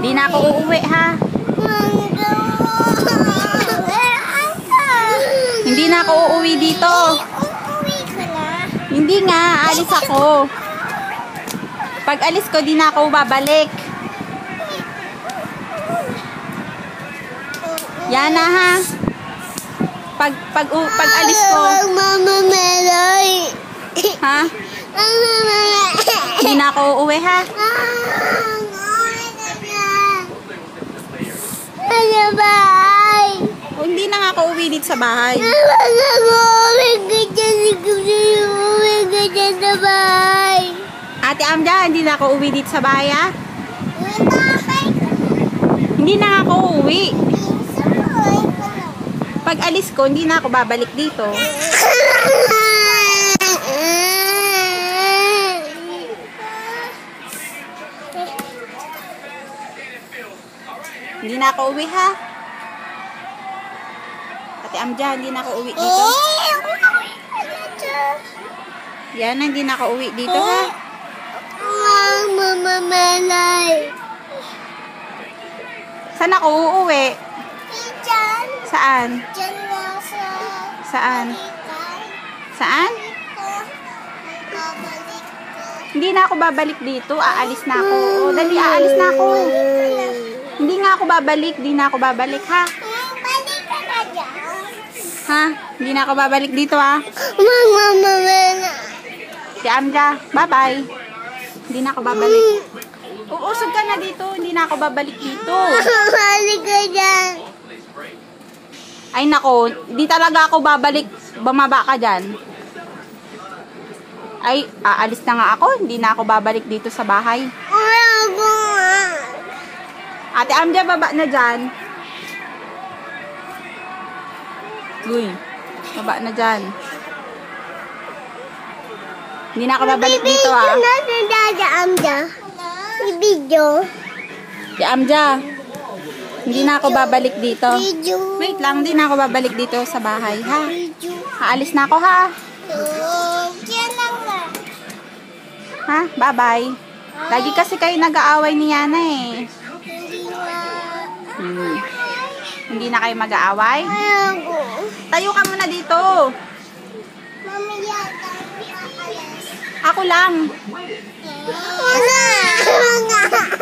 Hindi na ako uuwi ha. Hindi na ako uuwi dito. Hindi nga, alis ako. Pag alis ko, di na ako babalik. Yan na ha. Pag, pag, u- pag alis ko, Mama Meloy. ha? Mama. Hindi na ako uuwi ha. Hindi na nga ako uuwi dito sa bahay. Ate Amja, hindi na ako uuwi dito sa bahay ha. Hindi na ako na. Pag alis ko, hindi na ako babalik dito. Hindi na ako uwi ha. Ate Amja, hindi na ako uwi dito. Yan hindi na ako uwi dito ha. Mama Melay. Saan ako uuwi? Diyan. Saan? Diyan na sa Saan? Saan? Hindi na ako babalik dito. Aalis na ako. O, dali, aalis na ako. Hindi nga ako babalik. Hindi na ako babalik ha. Balik ka na dyan. Ha? Hindi na ako babalik dito ha. Mama Melay. Si Amja, bye-bye. Hindi na ako babalik. Uusog ka na dito. Hindi na ako babalik dito. Balik ka dyan. Ay nako, di talaga ako babalik. Bumaba ka dyan. Ay, aalis na nga ako. Hindi na ako babalik dito sa bahay. Ate Amja, baba na dyan. Uy, baba na dyan. Hindi na ako babalik dito ah. Ibigyo na si Dada Amja. Ibigyo. Si Amja, hindi na ako babalik dito. Video. Wait lang, hindi na ako babalik dito sa bahay, ha? Video. Aalis na ako, ha? Oh, yan lang nga. Ha? Bye-bye. Lagi kasi kayo nag-aaway ni Yana, eh. Hindi nga. Hmm. Hindi na kayo mag-aaway? Ayoko. Tayo ka muna dito. Mami. Ako lang. Wala. Wala.